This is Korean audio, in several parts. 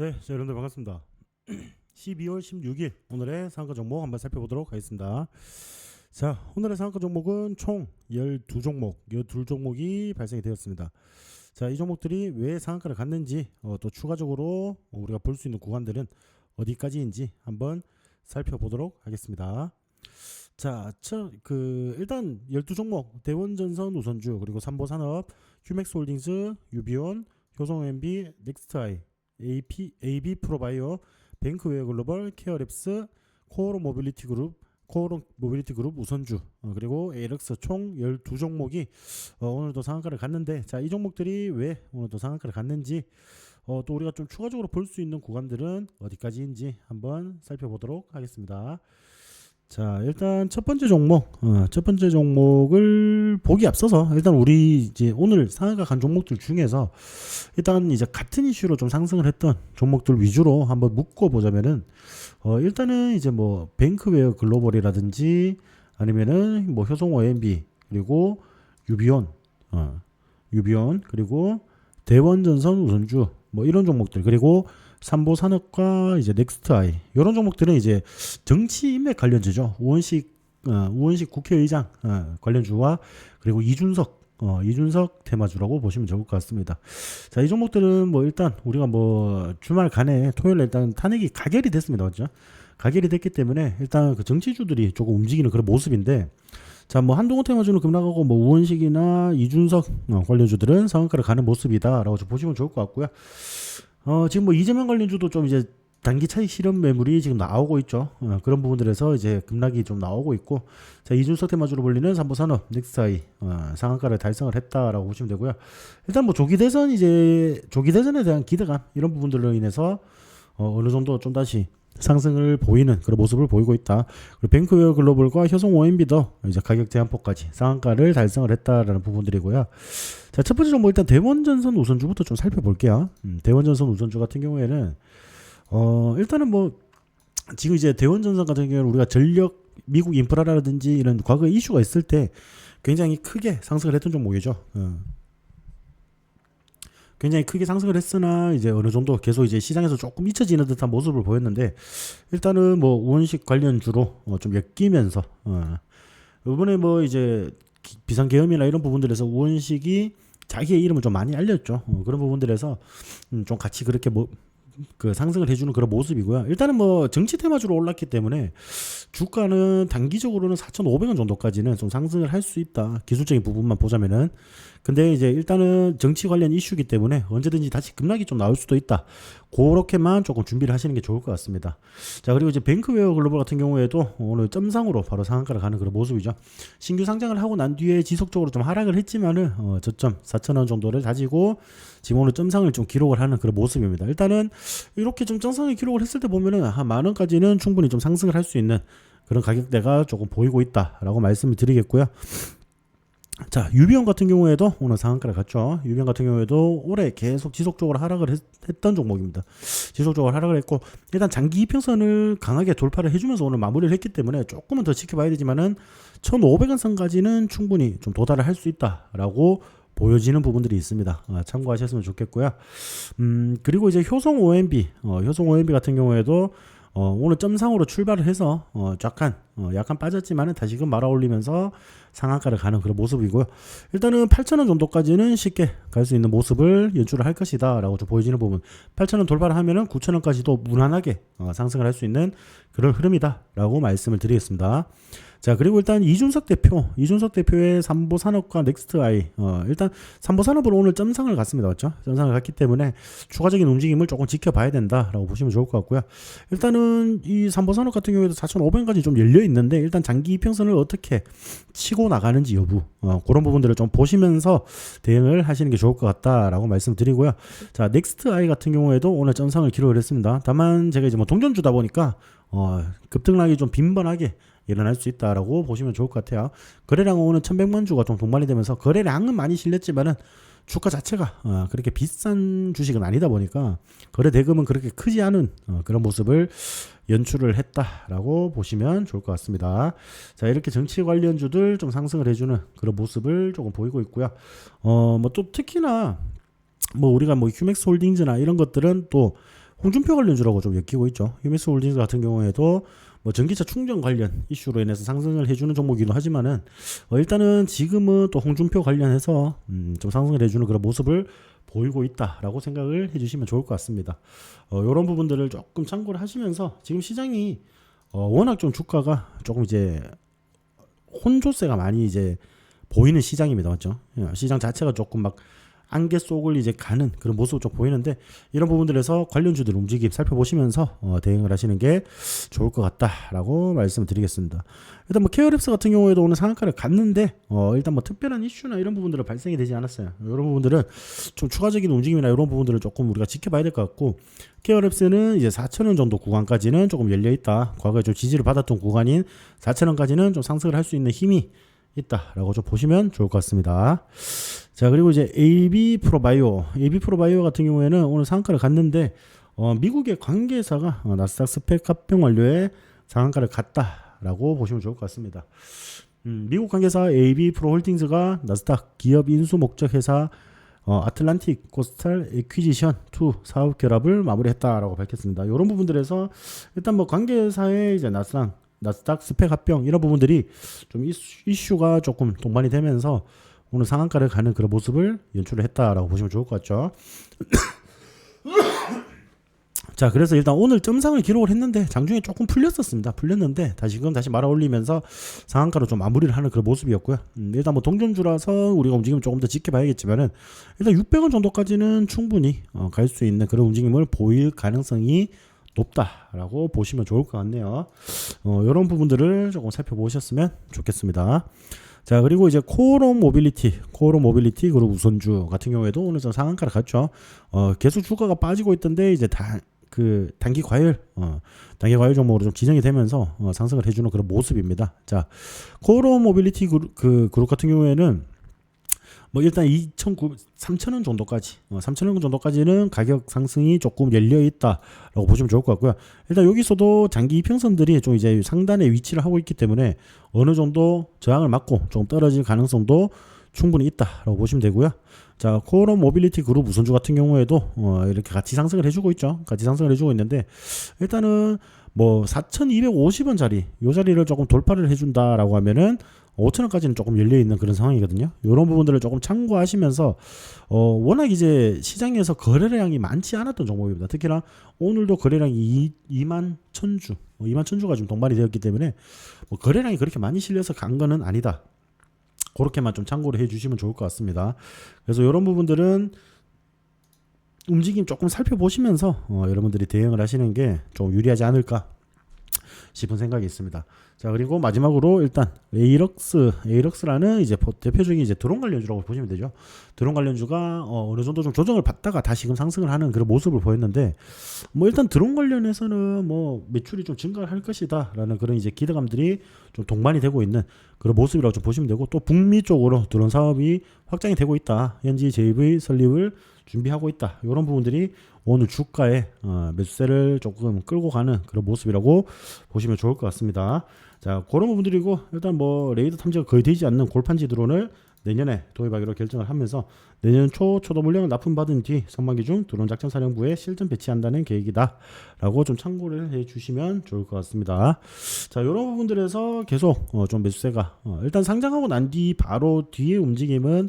네, 자, 여러분들 반갑습니다. 12월 16일 오늘의 상한가 종목 한번 살펴보도록 하겠습니다. 자, 오늘의 상한가 종목은 총 12종목, 12종목이 발생이 되었습니다. 자, 이 종목들이 왜 상한가를 갔는지 어, 또 추가적으로 우리가 볼 수 있는 구간들은 어디까지인지 한번 살펴보도록 하겠습니다. 자, 저, 그 일단 12종목 대원전선 우선주 그리고 삼보산업, 휴맥스홀딩스, 유비온, 효성MB, 넥스트아이 AP, AB 프로바이오, 뱅크웨어 글로벌, 케어랩스, 코어로 모빌리티 그룹, 코어로 모빌리티 그룹 우선주, 어, 그리고 에이럭스 총 12종목이 어, 오늘도 상한가를 갔는데 자, 이 종목들이 왜 오늘도 상한가를 갔는지 어, 또 우리가 좀 추가적으로 볼 수 있는 구간들은 어디까지인지 한번 살펴보도록 하겠습니다. 자, 일단 첫 번째 종목, 어, 첫 번째 종목을 보기 앞서서 일단 우리 이제 오늘 상한가 간 종목들 중에서 일단 이제 같은 이슈로 좀 상승을 했던 종목들 위주로 한번 묶어 보자면은 어, 일단은 이제 뭐 뱅크웨어 글로벌이라든지 아니면은 뭐 효성 OMB 그리고 유비온, 어, 유비온 그리고 대원전선 우선주 뭐 이런 종목들 그리고 삼보 산업과 이제 넥스트 아이 이런 종목들은 이제 정치 인맥 관련주죠. 우원식 어, 우원식 국회의장 어, 관련주와 그리고 이준석 어, 이준석 테마주라고 보시면 좋을 것 같습니다. 자, 이 종목들은 뭐 일단 우리가 뭐 주말 간에 토요일에 일단 탄핵이 가결이 됐습니다. 맞죠? 가결이 됐기 때문에 일단 그 정치주들이 조금 움직이는 그런 모습인데 자, 뭐 한동훈 테마주는 급락하고 뭐 우원식이나 이준석 어, 관련주들은 상한가를 가는 모습이다라고 좀 보시면 좋을 것 같고요. 어, 지금 뭐 이재명 관련주도 좀 이제 단기 차익 실현 매물이 지금 나오고 있죠. 어, 그런 부분들에서 이제 급락이 좀 나오고 있고, 자 이준석 테마주로 불리는 삼보산업 넥사이 어, 상한가를 달성을 했다라고 보시면 되고요. 일단 뭐 조기 대선 이제 조기 대선에 대한 기대감 이런 부분들로 인해서 어, 어느 정도 좀 다시 상승을 보이는 그런 모습을 보이고 있다. 그리고 뱅크웨어 글로벌과 효성 OMB도 이제 가격 제한폭까지 상한가를 달성을 했다라는 부분들이고요. 자, 첫 번째 종목 일단 대원전선 우선주부터 좀 살펴볼게요. 음, 대원전선 우선주 같은 경우에는 어, 일단은 뭐 지금 이제 대원전선 같은 경우는 우리가 전력 미국 인프라라든지 이런 과거 이슈가 있을 때 굉장히 크게 상승을 했던 종목이죠. 어. 굉장히 크게 상승을 했으나 이제 어느 정도 계속 이제 시장에서 조금 잊혀지는 듯한 모습을 보였는데 일단은 뭐 우원식 관련 주로 어, 좀 엮이면서 어. 이번에 뭐 이제 기- 비상계엄이나 이런 부분들에서 우원식이 자기의 이름을 좀 많이 알렸죠. 어, 그런 부분들에서 음, 좀 같이 그렇게 뭐 그 상승을 해주는 그런 모습이고요. 일단은 뭐 정치 테마주로 올랐기 때문에 주가는 단기적으로는 4,500원 정도까지는 좀 상승을 할 수 있다. 기술적인 부분만 보자면은. 근데 이제 일단은 정치 관련 이슈이기 때문에 언제든지 다시 급락이 좀 나올 수도 있다. 그렇게만 조금 준비를 하시는 게 좋을 것 같습니다. 자, 그리고 이제 뱅크웨어 글로벌 같은 경우에도 오늘 점상으로 바로 상한가를 가는 그런 모습이죠. 신규 상장을 하고 난 뒤에 지속적으로 좀 하락을 했지만은 어, 저점 4,000원 정도를 가지고 지금 오늘 점상을 좀 기록을 하는 그런 모습입니다. 일단은 이렇게 좀 점상을 기록을 했을 때 보면은 한 만 원까지는 충분히 좀 상승을 할 수 있는 그런 가격대가 조금 보이고 있다라고 말씀을 드리겠고요. 자, 유비온 같은 경우에도 오늘 상한가를 갔죠. 유비온 같은 경우에도 올해 계속 지속적으로 하락을 했, 던 종목입니다. 지속적으로 하락을 했고 일단 장기 이평선을 강하게 돌파를 해주면서 오늘 마무리를 했기 때문에 조금은 더 지켜봐야 되지만은 1,500원 선까지는 충분히 좀 도달을 할 수 있다라고 보여지는 부분들이 있습니다. 아, 참고하셨으면 좋겠고요. 음, 그리고 이제 효성 OMB, 어, 효성 OMB 같은 경우에도 어, 오늘 점상으로 출발을 해서 어, 약간 어, 약간 빠졌지만은 다시금 말아 올리면서 상한가를 가는 그런 모습이고요. 일단은 8,000원 정도까지는 쉽게 갈 수 있는 모습을 연출을 할 것이다라고 좀 보여지는 부분. 8,000원 돌파를 하면은 9,000원까지도 무난하게 어, 상승을 할 수 있는 그런 흐름이다라고 말씀을 드리겠습니다. 자 그리고 일단 이준석 대표, 이준석 대표의 삼보 산업과 넥스트 아이, 어, 일단 삼보 산업으로 오늘 점상을 갔습니다, 맞죠? 점상을 갔기 때문에 추가적인 움직임을 조금 지켜봐야 된다라고 보시면 좋을 것 같고요. 일단은 이 삼보 산업 같은 경우에도 4,500까지 좀 열려 있는데 일단 장기 이평선을 어떻게 치고 나가는지 여부 어, 그런 부분들을 좀 보시면서 대응을 하시는 게 좋을 것 같다라고 말씀드리고요. 자 넥스트 아이 같은 경우에도 오늘 점상을 기록을 했습니다. 다만 제가 이제 뭐 동전주다 보니까 어, 급등락이 좀 빈번하게 일어날 수 있다라고 보시면 좋을 것 같아요. 거래량은 오늘 1100만 주가 좀 동반이 되면서 거래량은 많이 실렸지만은 주가 자체가 어, 그렇게 비싼 주식은 아니다 보니까 거래 대금은 그렇게 크지 않은 어, 그런 모습을 연출을 했다라고 보시면 좋을 것 같습니다. 자 이렇게 정치 관련주들 좀 상승을 해주는 그런 모습을 조금 보이고 있고요. 어뭐 또 특히나 뭐 우리가 뭐 휴맥스 홀딩즈나 이런 것들은 또 홍준표 관련주라고 좀 엮이고 있죠. 유미스 홀딩스 같은 경우에도 뭐 전기차 충전 관련 이슈로 인해서 상승을 해주는 종목이기도 하지만은 어 일단은 지금은 또 홍준표 관련해서 음, 좀 상승을 해주는 그런 모습을 보이고 있다라고 생각을 해주시면 좋을 것 같습니다. 어, 이런 부분들을 조금 참고를 하시면서 지금 시장이 어, 워낙 좀 주가가 조금 이제 혼조세가 많이 이제 보이는 시장입니다, 맞죠? 예, 시장 자체가 조금 막 안개 속을 이제 가는 그런 모습을 좀 보이는데 이런 부분들에서 관련주들 움직임 살펴보시면서 어, 대응을 하시는 게 좋을 것 같다라고 말씀을 드리겠습니다. 일단 뭐 케어랩스 같은 경우에도 오늘 상한가를 갔는데 어, 일단 뭐 특별한 이슈나 이런 부분들은 발생이 되지 않았어요. 이런 부분들은 좀 추가적인 움직임이나 이런 부분들을 조금 우리가 지켜봐야 될 것 같고 케어랩스는 이제 4천원 정도 구간까지는 조금 열려 있다. 과거에 좀 지지를 받았던 구간인 4천원까지는 좀 상승을 할 수 있는 힘이 있다라고 좀 보시면 좋을 것 같습니다. 자 그리고 이제 AB 프로바이오, AB 프로바이오 같은 경우에는 오늘 상한가를 갔는데 어, 미국의 관계사가 어, 나스닥 스펙 합병 완료에 상한가를 갔다라고 보시면 좋을 것 같습니다. 음, 미국 관계사 AB 프로홀딩스가 나스닥 기업 인수 목적 회사 어, 아틀란틱 코스탈 에퀴지션 2 사업 결합을 마무리했다라고 밝혔습니다. 이런 부분들에서 일단 뭐 관계사의 이제 나스닥 나스닥 스펙 합병 이런 부분들이 좀 이슈, 이슈가 조금 동반이 되면서 오늘 상한가를 가는 그런 모습을 연출을 했다라고 보시면 좋을 것 같죠. 자, 그래서 일단 오늘 점상을 기록을 했는데 장중에 조금 풀렸었습니다. 풀렸는데 다시금 다시 말아 올리면서 상한가로 좀 마무리를 하는 그런 모습이었고요. 음, 일단 뭐 동전주라서 우리가 움직임 조금 더 지켜봐야겠지만은 일단 600원 정도까지는 충분히 어, 갈 수 있는 그런 움직임을 보일 가능성이 높다라고 보시면 좋을 것 같네요. 어, 이런 부분들을 조금 살펴보셨으면 좋겠습니다. 자 그리고 이제 코로 모빌리티, 코로 모빌리티 그리고 우선주 같은 경우에도 오늘 좀 상한가를 갔죠. 어, 계속 주가가 빠지고 있던데 이제 다 그 단기 과열, 어, 단기 과열 종목으로 좀 지정이 되면서 어, 상승을 해주는 그런 모습입니다. 자 코로 모빌리티 그룹, 그 그룹 같은 경우에는 뭐 일단 2,900, 3,000원 정도까지, 어, 3,000원 정도까지는 가격 상승이 조금 열려 있다라고 보시면 좋을 것 같고요. 일단 여기서도 장기 이평선들이 좀 이제 상단에 위치를 하고 있기 때문에 어느 정도 저항을 맞고 조금 떨어질 가능성도 충분히 있다라고 보시면 되고요. 자, 코어 모빌리티 그룹 우선주 같은 경우에도 어, 이렇게 같이 상승을 해주고 있죠. 같이 상승을 해주고 있는데 일단은 뭐 4,250원짜리 요 자리를 조금 돌파를 해준다라고 하면은 5천 원까지는 조금 열려 있는 그런 상황이거든요. 이런 부분들을 조금 참고하시면서 어 워낙 이제 시장에서 거래량이 많지 않았던 종목입니다. 특히나 오늘도 거래량이 2, 2만 천주, 2만 천주가 좀 동반이 되었기 때문에 뭐 거래량이 그렇게 많이 실려서 간 거는 아니다. 그렇게만 좀 참고를 해주시면 좋을 것 같습니다. 그래서 이런 부분들은 움직임 조금 살펴보시면서 어, 여러분들이 대응을 하시는 게 좀 유리하지 않을까 싶은 생각이 있습니다. 자 그리고 마지막으로 일단 에이럭스 에이럭스라는 이제 대표적인 이제 드론 관련주라고 보시면 되죠. 드론 관련주가 어, 어느 정도 좀 조정을 받다가 다시금 상승을 하는 그런 모습을 보였는데 뭐 일단 드론 관련해서는 뭐 매출이 좀 증가할 것이다라는 그런 이제 기대감들이 좀 동반이 되고 있는 그런 모습이라고 좀 보시면 되고 또 북미 쪽으로 드론 사업이 확장이 되고 있다. 현지 JV 설립을 준비하고 있다. 이런 부분들이 오늘 주가에 어, 매수세를 조금 끌고 가는 그런 모습이라고 보시면 좋을 것 같습니다. 자, 그런 부분들이고 일단 뭐 레이더 탐지가 거의 되지 않는 골판지 드론을 내년에 도입하기로 결정을 하면서 내년 초 초도 물량을 납품받은 뒤 선반기 중 드론 작전 사령부에 실전 배치한다는 계획이다라고 좀 참고를 해주시면 좋을 것 같습니다. 자, 이런 부분들에서 계속 어, 좀 매수세가 어, 일단 상장하고 난 뒤 바로 뒤에 움직임은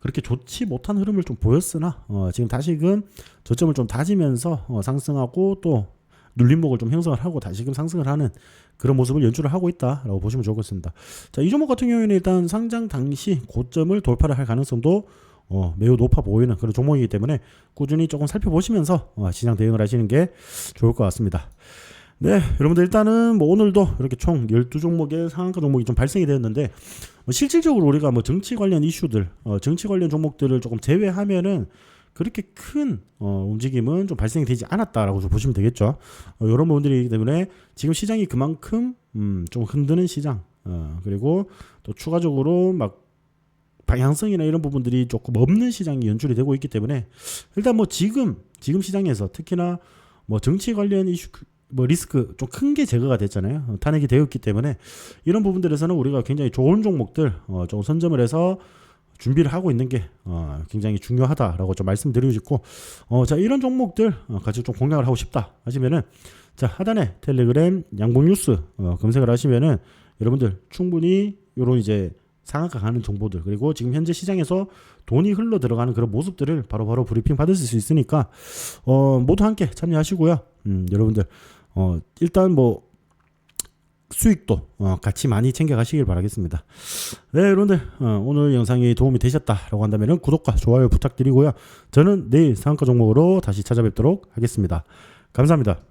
그렇게 좋지 못한 흐름을 좀 보였으나 어, 지금 다시금 저점을 좀 다지면서 어, 상승하고 또 눌림목을 좀 형성을 하고 다시금 상승을 하는 그런 모습을 연출을 하고 있다라고 보시면 좋겠습니다. 자, 이 종목 같은 경우에는 일단 상장 당시 고점을 돌파를 할 가능성도 어, 매우 높아 보이는 그런 종목이기 때문에 꾸준히 조금 살펴보시면서 어, 시장 대응을 하시는 게 좋을 것 같습니다. 네, 여러분들 일단은 뭐 오늘도 이렇게 총 12종목의 상한가 종목이 좀 발생이 되었는데 뭐 실질적으로 우리가 뭐 정치 관련 이슈들, 어, 정치 관련 종목들을 조금 제외하면은 그렇게 큰 어, 움직임은 좀 발생이 되지 않았다라고 좀 보시면 되겠죠. 어, 이런 부분들이기 때문에 지금 시장이 그만큼 음, 좀 흔드는 시장, 어, 그리고 또 추가적으로 막 방향성이나 이런 부분들이 조금 없는 시장이 연출이 되고 있기 때문에 일단 뭐 지금 지금 시장에서 특히나 뭐 정치 관련 이슈 뭐 리스크 좀 큰 게 제거가 됐잖아요. 어, 탄핵이 되었기 때문에 이런 부분들에서는 우리가 굉장히 좋은 종목들 어, 좀 선점을 해서 준비를 하고 있는 게 어, 굉장히 중요하다라고 좀 말씀드리고 싶고 어, 자 이런 종목들 어, 같이 좀 공략을 하고 싶다 하시면은 자 하단에 텔레그램 양봉 뉴스 어, 검색을 하시면은 여러분들 충분히 요런 이제 상한가 가는 정보들 그리고 지금 현재 시장에서 돈이 흘러 들어가는 그런 모습들을 바로바로 브리핑 받으실 수 있으니까 어, 모두 함께 참여하시고요. 음, 여러분들 어, 일단 뭐 수익도 어, 같이 많이 챙겨가시길 바라겠습니다. 네, 여러분들 어, 오늘 영상이 도움이 되셨다라고 한다면 구독과 좋아요 부탁드리고요. 저는 내일 상한가 종목으로 다시 찾아뵙도록 하겠습니다. 감사합니다.